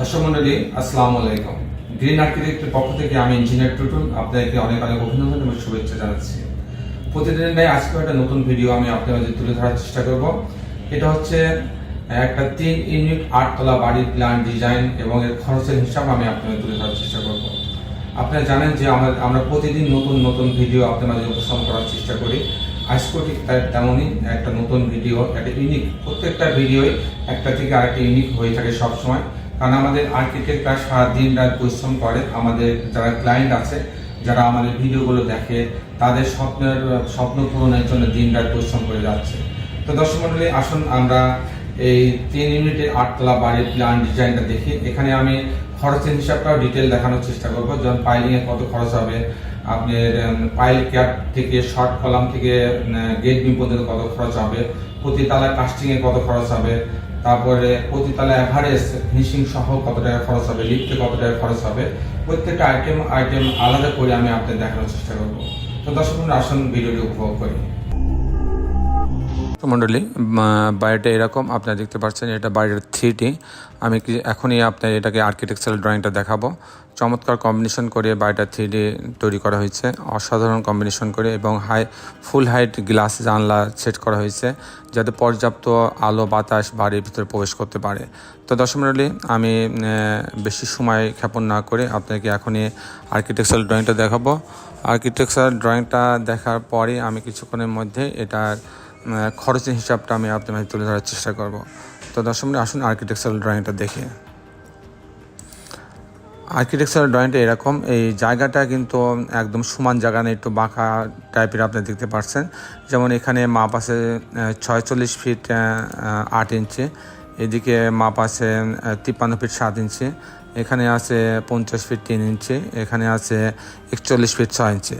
দর্শক মন্ডলী আসসালামু আলাইকুম। গ্রিন আর্কিটেক্টের পক্ষ থেকে আমি ইঞ্জিনিয়ার টুটুল, আপনাদেরকে অনেক অনেক অভিনন্দন এবং শুভেচ্ছা জানাচ্ছি। প্রতিদিনের ন্যায় আজকে একটা নতুন ভিডিও আমি আপনাদের মাঝে তুলে ধরার চেষ্টা করব। এটা হচ্ছে একটা তিন ইউনিট আটতলা বাড়ির প্ল্যান ডিজাইন এবং এর খরচের হিসাব আমি আপনাদের তুলে ধরার চেষ্টা করব। আপনারা জানেন যে আমরা আমরা প্রতিদিন নতুন নতুন ভিডিও আপনাদের মাঝে উপস্থাপন করার চেষ্টা করি। আজকেও ঠিক তেমনই একটা নতুন ভিডিও, একটা ইউনিক প্রত্যেকটা ভিডিওই একটা থেকে আরেকটা ইউনিক হয়ে থাকে সবসময়। কারণ আমাদের আর্কিটেক্টরা সারা দিন রাত পরিশ্রম করে। আমাদের যারা ক্লায়েন্ট আছে, যারা আমাদের ভিডিওগুলো দেখে, তাদের স্বপ্নের, স্বপ্ন পূরণের জন্য দিন রাত পরিশ্রম করে যাচ্ছে। তো দর্শক মন্ডলী, আসুন আমরা এই তিন ইউনিটের আটতলা বাড়ির প্ল্যান ডিজাইনটা দেখি। এখানে আমি খরচের হিসাবটাও ডিটেল দেখানোর চেষ্টা করব, যেমন পাইলিং এ কত খরচ হবে আপনার পাইল ক্যাপ থেকে শর্ট কলাম থেকে গেট বিম পর্যন্ত কত খরচ হবে প্রতি তালা কাস্টিংয়ে কত খরচ হবে, তারপরে প্রতি তালা অ্যাভারেজ ফিনিশিং সহ কত টাকা খরচ হবে লিফটে কত টাকা খরচ হবে, প্রত্যেকটা আইটেম আইটেম আলাদা করে আমি আপনাদের দেখানোর চেষ্টা করব। তো দর্শক আসুন ভিডিওটি উপভোগ করি। মণ্ডলী বাড়িটা এরকম আপনারা দেখতে পাচ্ছেন এটা বাড়ির থ্রিটি আমি এখনই আপনার এটাকে আর্কিটেকচারাল ড্রয়িংটা দেখাবো। চমৎকার কম্বিনেশন করে বাড়িটা থ্রিডি তৈরি করা হয়েছে। অসাধারণ কম্বিনেশন করে এবং হাই ফুল হাইট গ্লাস জানলা সেট করা হয়েছে, যাতে পর্যাপ্ত আলো, বাতাস বাড়ির ভিতরে প্রবেশ করতে পারে। তো দর্শক আমি বেশি সময় ক্ষেপণ না করে আপনাকে এখনই আর্কিটেকচারাল ড্রয়িংটা দেখাবো। আর্কিটেকচারাল ড্রয়িংটা দেখার পরে আমি কিছুক্ষণের মধ্যে এটার খরচের হিসাবটা আমি আপনার তুলে ধরার চেষ্টা করব। তো দর্শক আসুন আর্কিটেকচারাল ড্রয়িংটা দেখে। আর্কিটেকচারাল ড্রয়িংটা এরকম, এই জায়গাটা কিন্তু একদম সমান জায়গা না একটু বাঁকা টাইপের আপনি দেখতে পাচ্ছেন যেমন এখানে মাপ আছে ছয়চল্লিশ ফিট আট ইঞ্চি এদিকে মাপ আছে তিপ্পান্ন ফিট সাত ইঞ্চি এখানে আছে পঞ্চাশ ফিট তিন ইঞ্চি, এখানে আছে একচল্লিশ ফিট ছয় ইঞ্চি।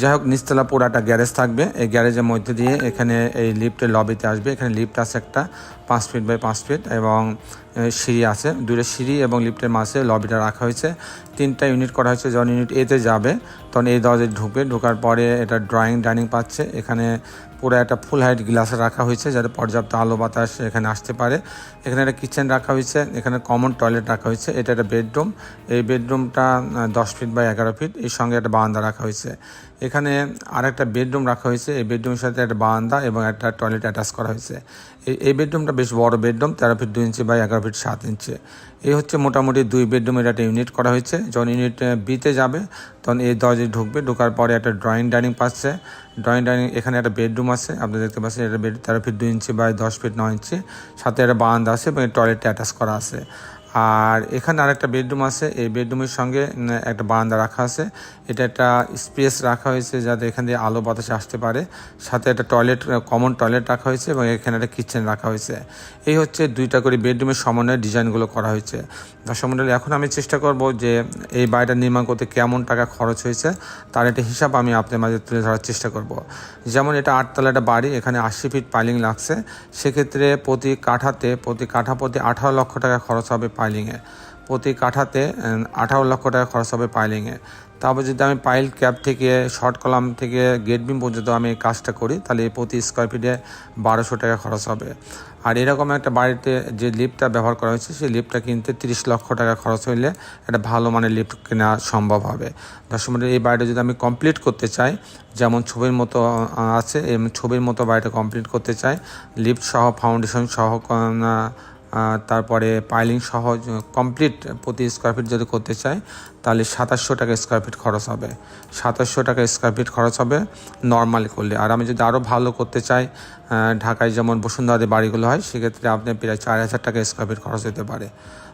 যাই হোক নিচতলা পুরাটা গ্যারেজ থাকবে। এই গ্যারেজের মধ্যে দিয়ে এখানে এই লিফটের লবিতে আসবে। এখানে লিফ্ট আছে একটা, পাঁচ ফিট বাই পাঁচ ফিট এবং সিঁড়ি আছে দুটো সিঁড়ি এবং লিফটের মাঝে লবিটা রাখা হয়েছে। তিনটা ইউনিট করা হয়েছে, যখন ইউনিট এতে যাবে, তখন এই দরজায় ঢুকবে। ঢোকার পরে এটা ড্রয়িং ডাইনিং পাচ্ছে। এখানে পুরো একটা ফুল হাইট গ্লাস রাখা হয়েছে, যাতে পর্যাপ্ত আলো বাতাস এখানে আসতে পারে। এখানে একটা কিচেন রাখা হয়েছে, এখানে কমন টয়লেট রাখা হয়েছে। এটা একটা বেডরুম এই বেডরুমটা দশ ফিট বা এগারো ফিট এর সঙ্গে একটা বারান্দা রাখা হয়েছে। এখানে আর একটা বেডরুম রাখা হয়েছে। এই বেডরুমের সাথে একটা বারান্দা এবং একটা টয়লেট অ্যাটাচ করা হয়েছে। এই বেডরুমটা বেশ বড় বেডরুম, তেরো ফিট দুই ইঞ্চি বাই এগারো ফিট সাত ইঞ্চি। এই হচ্ছে মোটামুটি দুই বেডরুমের একটা ইউনিট করা হয়েছে। যখন ইউনিট বিতে যাবে, তখন এই দরজায় ঢুকবে। ঢোকার পরে একটা ড্রয়িং ডাইনিং পাচ্ছে। ড্রয়িং ডাইনিং এখানে একটা বেডরুম আছে। আপনি দেখতে পাচ্ছেন এটা বেড তেরো ফিট দুই ইঞ্চি বাই দশ ফিট নয় ইঞ্চি। সাথে একটা বারান্দা আছে এবং টয়লেটটা অ্যাটাচ করা আছে। আর এখানে আরেকটা বেডরুম আছে। এই বেডরুমের সঙ্গে একটা বারান্দা রাখা আছে। এটা একটা স্পেস রাখা হয়েছে যাতে এখান দিয়ে আলো বাতাস আসতে পারে। সাথে একটা টয়লেট কমন টয়লেট রাখা হয়েছে এবং এখানে একটা কিচেন রাখা হয়েছে। এই হচ্ছে দুইটা করে বেডরুমের সমন্বয়ে ডিজাইনগুলো করা হয়েছে। মণ্ডলী এখন আমি চেষ্টা করব যে এই বাড়িটা নির্মাণ করতে কেমন টাকা খরচ হয়েছে, তার একটা হিসাব আমি আপনার মাঝে তুলে ধরার চেষ্টা করব। যেমন এটা আটতলা একটা বাড়ি, এখানে আশি ফিট পাইলিং লাগছে। সেক্ষেত্রে প্রতি কাঠাতে, প্রতি কাঠা প্রতি আঠারো লক্ষ টাকা খরচ হবে পাইলিংয়ে প্রতি কাঠাতে আঠারো লক্ষ টাকা খরচ হবে পাইলিংয়ে তারপর যদি আমি পাইল ক্যাপ থেকে শর্ট কলাম থেকে গেট বিম পর্যন্ত আমি কাজটা করি তাহলে প্রতি স্কোয়ার ফিটে বারোশো টাকা খরচ হবে। আর এরকম একটা বাড়িতে যে লিফটটা ব্যবহার করা হয়েছে সেই লিফটটা কিনতে তিরিশ লক্ষ টাকা খরচ হইলে একটা ভালো মানের লিফট কেনা সম্ভব হবে। মণ্ডলী, এই বাড়িটা যদি আমি কমপ্লিট করতে চাই যেমন ছবির মতো আছে ছবির মতো বাড়িটা কমপ্লিট করতে চাই লিফট সহ ফাউন্ডেশন সহ তারপরে পাইলিং সহ কমপ্লিট প্রতি স্কোয়ার ফিট যদি করতে চাই তাহলে সাতাশশো টাকা স্কোয়ার ফিট খরচ হবে। সাতাশশো টাকা স্কোয়ার ফিট খরচ হবে নর্মালি করলে। আর আমি যদি আরও ভালো করতে চাই ঢাকায় যেমন বসুন্ধরাতে বাড়িগুলো হয়, সেক্ষেত্রে আপনার প্রায় চার হাজার টাকা স্কোয়ার ফিট খরচ হতে পারে।